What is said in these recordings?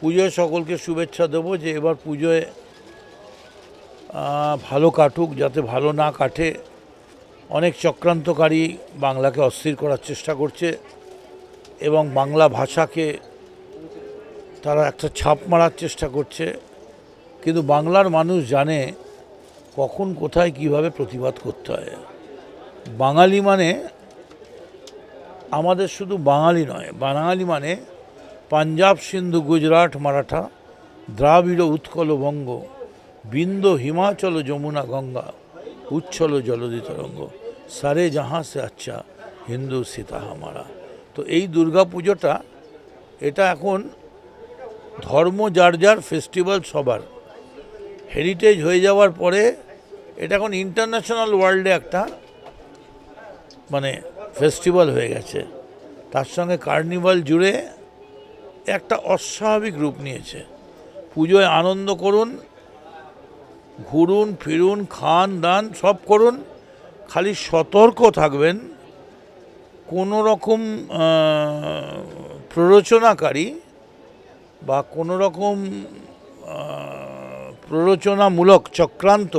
পুজোয় সকলকে শুভেচ্ছা দেবো যে এবার পুজোয় ভালো কাটুক, যাতে ভালো না কাটে। অনেক চক্রান্তকারী বাংলাকে অস্থির করার চেষ্টা করছে এবং বাংলা ভাষাকে তারা একটা ছাপ মারার চেষ্টা করছে। কিন্তু বাংলার মানুষ জানে কখন, কোথায়, কীভাবে প্রতিবাদ করতে হয়। বাঙালি মানে আমাদের শুধু বাঙালি নয়, বাঙালি মানে পাঞ্জাব, সিন্ধু, গুজরাট, মারাঠা, দ্রাবিড়, উৎকল, বঙ্গ, বিন্দ, হিমাচল, যমুনা, গঙ্গা, উচ্ছল জলদি তরঙ্গ সারে জাহাঁ সে আচ্ছা হিন্দু সীতা হামারা। তো এই দুর্গা পুজোটা, এটা এখন ধর্ম যার যার ফেস্টিভ্যাল সবার। হেরিটেজ হয়ে যাওয়ার পরে, এটা এখন ইন্টারন্যাশনাল ওয়ার্ল্ডে একটা মানে ফেস্টিভ্যাল হয়ে গেছে। তার সঙ্গে কার্নিভাল জুড়ে একটা অস্বাভাবিক রূপ নিয়েছে। পুজোয় আনন্দ করুন, ঘুরুন, ফিরুন, খান, দান সব করুন, খালি সতর্ক থাকবেন। কোনো রকম প্ররোচনাকারী বা কোনো রকম প্ররোচনামূলক চক্রান্ত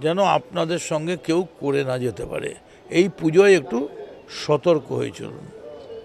যেন আপনাদের সঙ্গে কেউ করে না যেতে পারে। এই পুজোয় একটু সতর্ক হয়ে চলুন।